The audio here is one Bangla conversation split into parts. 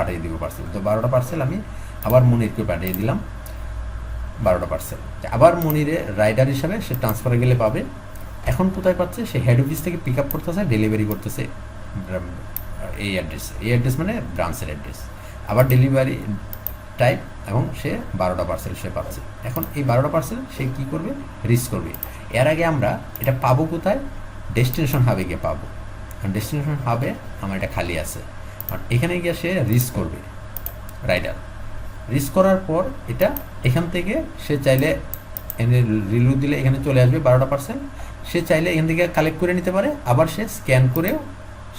পাঠিয়ে দিব পার্সেল তো বারোটা পার্সেল আমি আবার মনিরকে পাঠিয়ে দিলাম, বারোটা পার্সেল আবার মনিরে রাইডার হিসাবে সে ট্রান্সফারে গেলে পাবে। এখন কোথায় পাচ্ছে? সে হেড অফিস থেকে পিক আপ করতেছে ডেলিভারি করতেছে এই অ্যাড্রেস এই অ্যাড্রেস মানে ব্রাঞ্চের অ্যাড্রেস আবার ডেলিভারি টাইপ এবং সে বারোটা পার্সেল সে পাচ্ছে। এখন এই বারোটা পার্সেল সে কী করবে? রিস করবে। এর আগে আমরা এটা পাবো কোথায়? ডেস্টিনেশন হাবে গিয়ে পাবো। ডেস্টিনেশন হাবে আমার এটা খালি আছে। আর এখানে গিয়ে সে রিস করবে রাইডার রিস করার পর এটা এখান থেকে সে চাইলে রিলু দিলে এখানে চলে আসবে বারোটা পার্সেন্ট সে চাইলে এখান থেকে কালেক্ট করে নিতে পারে, আবার সে স্ক্যান করেও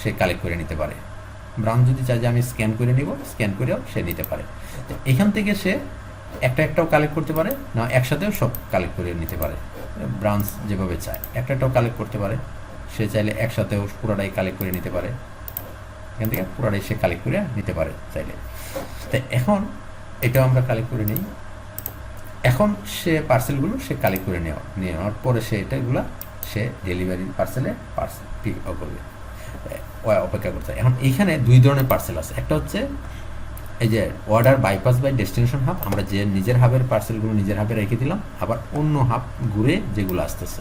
সে কালেক্ট করে নিতে পারে। ব্রাউন যদি চাই যে আমি স্ক্যান করে নিব স্ক্যান করেও সে নিতে পারে। তো এখান থেকে সে একটা একটাও কালেক্ট করতে পারে, না, একসাথেও সব কালেক্ট করে নিতে পারে। ব্রাঞ্চ যেভাবে চায়, একটা একটাও কালেক্ট করতে পারে। সে চাইলে একসাথেও পুরোটাই কালেক্ট করে নিতে পারে। এখান থেকে পুরোটাই সে কালেক্ট করে নিতে পারে চাইলে। তো এখন এটাও আমরা কালেক্ট করে নিই। এখন সে পার্সেলগুলো সে কালেক্ট করে নেওয়া নেওয়ার পরে সে এটাগুলো সে ডেলিভারি পার্সেলে পার্সেল পিক করবে। অপেক্ষা করতে এখন এইখানে দুই ধরনের পার্সেল আছে। একটা হচ্ছে এই যে order bypass by destination hub আমরা যে নিজের হাবের পার্সেলগুলো নিজের হাবে রেখে দিলাম, আবার অন্য হাব ঘুরে যেগুলো আসতেছে।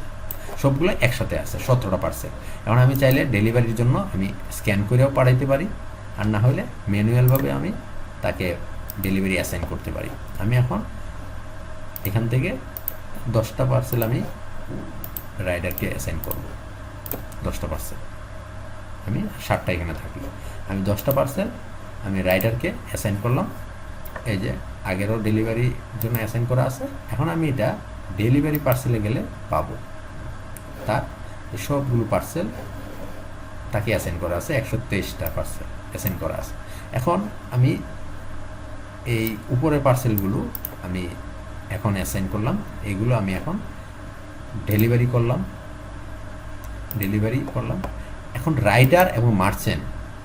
সবগুলো একসাথে আছে, সতেরোটা পার্সেল এখন আমি চাইলে ডেলিভারির জন্য আমি স্ক্যান করেও পাঠাইতে পারি, আর না হলে ম্যানুয়ালভাবে আমি তাকে ডেলিভারি অ্যাসাইন করতে পারি। আমি এখন এখান থেকে দশটা পার্সেল আমি রাইডারকে অ্যাসাইন করব। দশটা পার্সেল। আমি ষাটটা এখানে থাকল। আমি দশটা পার্সেল আমি রাইডারকে অ্যাসাইন করলাম। এই যে আগেরও ডেলিভারির জন্য অ্যাসাইন করা আছে, এখন আমি এটা ডেলিভারি পার্সেলে গেলে পাবো। তার সবগুলো পার্সেল তাকে অ্যাসাইন করা আছে, একশো তেইশটা পার্সেল অ্যাসাইন করা আছে। এখন আমি এই উপরের পার্সেলগুলো আমি এখন অ্যাসাইন করলাম এইগুলো আমি এখন ডেলিভারি করলাম ডেলিভারি করলাম। এখন রাইডার এবং মার্চেন্ট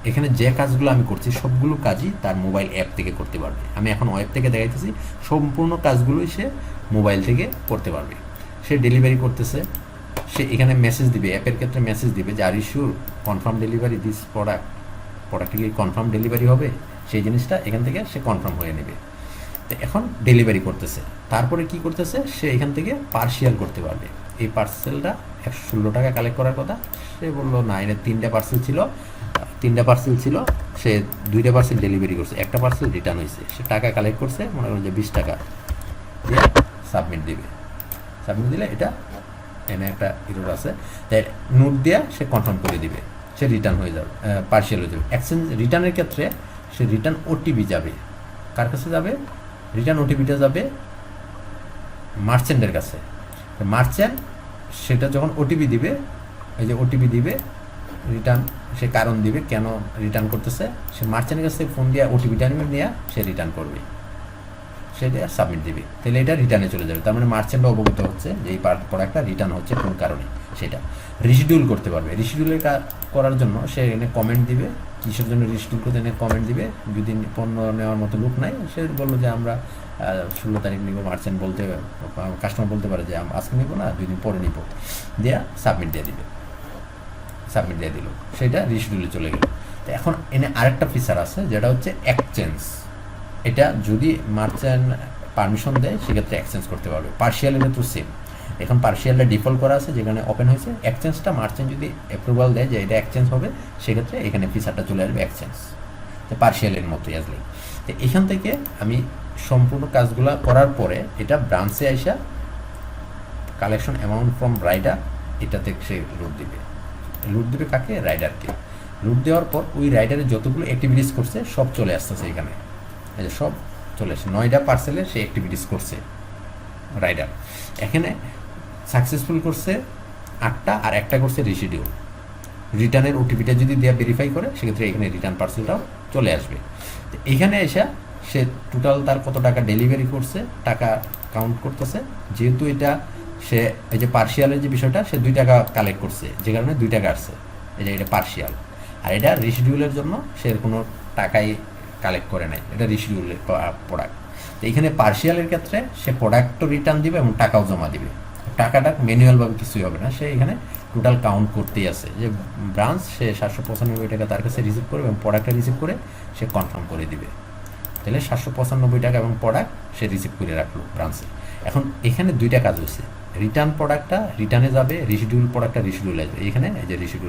এখানে যে কাজগুলো আমি করছি, সবগুলো কাজই তার মোবাইল অ্যাপ থেকে করতে পারবে। আমি এখন ওয়েব থেকে দেখাইতেছি, সম্পূর্ণ কাজগুলোই সে মোবাইল থেকে করতে পারবে। সে ডেলিভারি করতেছে সে এখানে মেসেজ দিবে অ্যাপের ক্ষেত্রে মেসেজ দিবে যে আর ইস্যুর কনফার্ম ডেলিভারি দিস প্রোডাক্ট প্রোডাক্টে কি কনফার্ম ডেলিভারি হবে? সেই জিনিসটা এখান থেকে সে কনফার্ম হয়ে নেবে। তো এখন ডেলিভারি করতেছে। তারপরে কি করতেছে? সে এখান থেকে পার্সিয়াল করতে পারবে। এই পার্সেলটা একশো ষোলো টাকা কালেক্ট করার কথা। সে বলল, না এর তিনটা পার্সেল ছিল। তিনটা পার্সেল ছিল, সে দুইটা পার্সেল ডেলিভারি করছে। একটা পার্সেল রিটার্ন হয়েছে। সে টাকা কালেক্ট করছে, মনে করেন যে বিশ টাকা। দিয়ে সাবমিট দিবে। সাবমিট দিলে এটা এনে একটা ইরোর আছে তাই নোট দিয়ে সে কনফার্ম করে দিবে, সে রিটার্ন হয়ে যাবে পার্সিয়াল হয়ে যাবে। এক্সচেঞ্জ রিটার্নের ক্ষেত্রে সে রিটার্ন ওটিপি যাবে। কার কাছে যাবে? রিটার্ন ওটিপিটা যাবে মার্চেন্টের কাছে। মার্চেন্ট সেটা যখন ওটিপি দিবে, এই যে ওটিপি দিবে রিটার্ন সে কারণ দিবে কেন রিটার্ন করতেছে, সে মার্চেন্টের কাছে ফোন দিয়ে ওটিপিটা নিয়ে সে রিটার্ন করবে। সেটা সাবমিট দিবে। তাহলে এটা রিটার্নে চলে যাবে। তার মানে মার্চেন্ট অবগত হচ্ছে যে এই প্রোডাক্টটা রিটার্ন হচ্ছে কোন কারণে? সেটা। রিশিডিউল করতে পারবে। রিশিডিউলের করার জন্য সে এখানে কমেন্ট দিবে। কিসের জন্য রিশিডিউল করতে এনে কমেন্ট দিবে? যদি পণ্য নেওয়ার মতো লোক নাই। সে বলল যে আমরা ষোলো তারিখ নিব মার্চেন্ট বলতে কাস্টমার বলতে পারে যে আজকে নিব না দুই দিন পরে নিব। দেয়া সাবমিট দিয়ে দিবে। সাবমিট দিয়ে দিল। সেটা রিশিডিউলে চলে গেল। তো এখন এনে আরেকটা ফিচার আছে, যেটা হচ্ছে এক্সচেঞ্জ এটা যদি মার্চেন্ট পারমিশন দেয়, সেক্ষেত্রে এক্সচেঞ্জ করতে পারবে। পার্সিয়ালের ক্ষেত্রে সেম এখন পার্সিয়ালটা ডিফল্ট করা আছে, যেখানে ওপেন হয়েছে এক্সচেঞ্জটা মার্চেন্ট যদি অ্যাপ্রুভাল দেয় যে এটা এক্সচেঞ্জ হবে, সেক্ষেত্রে এখানে ফিচারটা চলে আসবে এক্সচেঞ্জ তো পার্সিয়ালের মতোই আসলে তো এখান থেকে আমি সম্পূর্ণ কাজগুলো করার পরে এটা ব্রাঞ্চে আইসা কালেকশন অ্যামাউন্ট ফ্রম রাইডার এটাতে সে লুট দিবে। লুট দিবে কাকে? রাইডারকে লুট দেওয়ার পর ওই রাইডারের যতগুলো অ্যাক্টিভিটিস করছে, সব চলে আসতেছে এখানে। এই যে সব চলে আসে। নয়টা পার্সেলে সে অ্যাক্টিভিটিস করছে রাইডার এখানে সাকসেসফুল করছে আটটা আর একটা করছে রিসিডিউল রিটার্নের ওটিপিটা যদি দেওয়া ভেরিফাই করে, সেক্ষেত্রে এখানে রিটার্ন পার্সেলটাও চলে আসবে। তো এখানে এসে সে টোটাল তার কত টাকা ডেলিভারি করছে, টাকা কাউন্ট করতেছে। যেহেতু এটা সে, এই যে পার্সিয়ালের যে বিষয়টা, সে দুই টাকা কালেক্ট করছে। যে কারণে দুই টাকা আসছে। এই যে এটা পার্সিয়াল আর এটা রিসিডিউলের জন্য সে কোনো টাকাই কালেক্ট করে নাই এটা রিসিডিউলের প্রোডাক্ট তো এখানে পার্সিয়ালের ক্ষেত্রে সে প্রোডাক্টও রিটার্ন দিবে এবং টাকাও জমা দিবে। টাকাটা ম্যানুয়ালভাবে কিছুই হবে না। সে এখানে টোটাল কাউন্ট করতেই আছে যে ব্রাঞ্চ সে সাতশো পঁচানব্বই টাকা তার কাছে রিসিভ করবে এবং প্রোডাক্টটা রিসিভ করে সে কনফার্ম করে দিবে। তাহলে সাতশো পঁচানব্বই টাকা এবং প্রোডাক্ট সে রিসিভ করে রাখল ব্রাঞ্চে এখন এখানে দুইটা কাজ হয়েছে রিটার্ন প্রোডাক্টটা রিটার্নে যাবে রিসিডিউল প্রোডাক্টটা রিসিডিউল আসবে। এখানে এই যে রিসিডিউল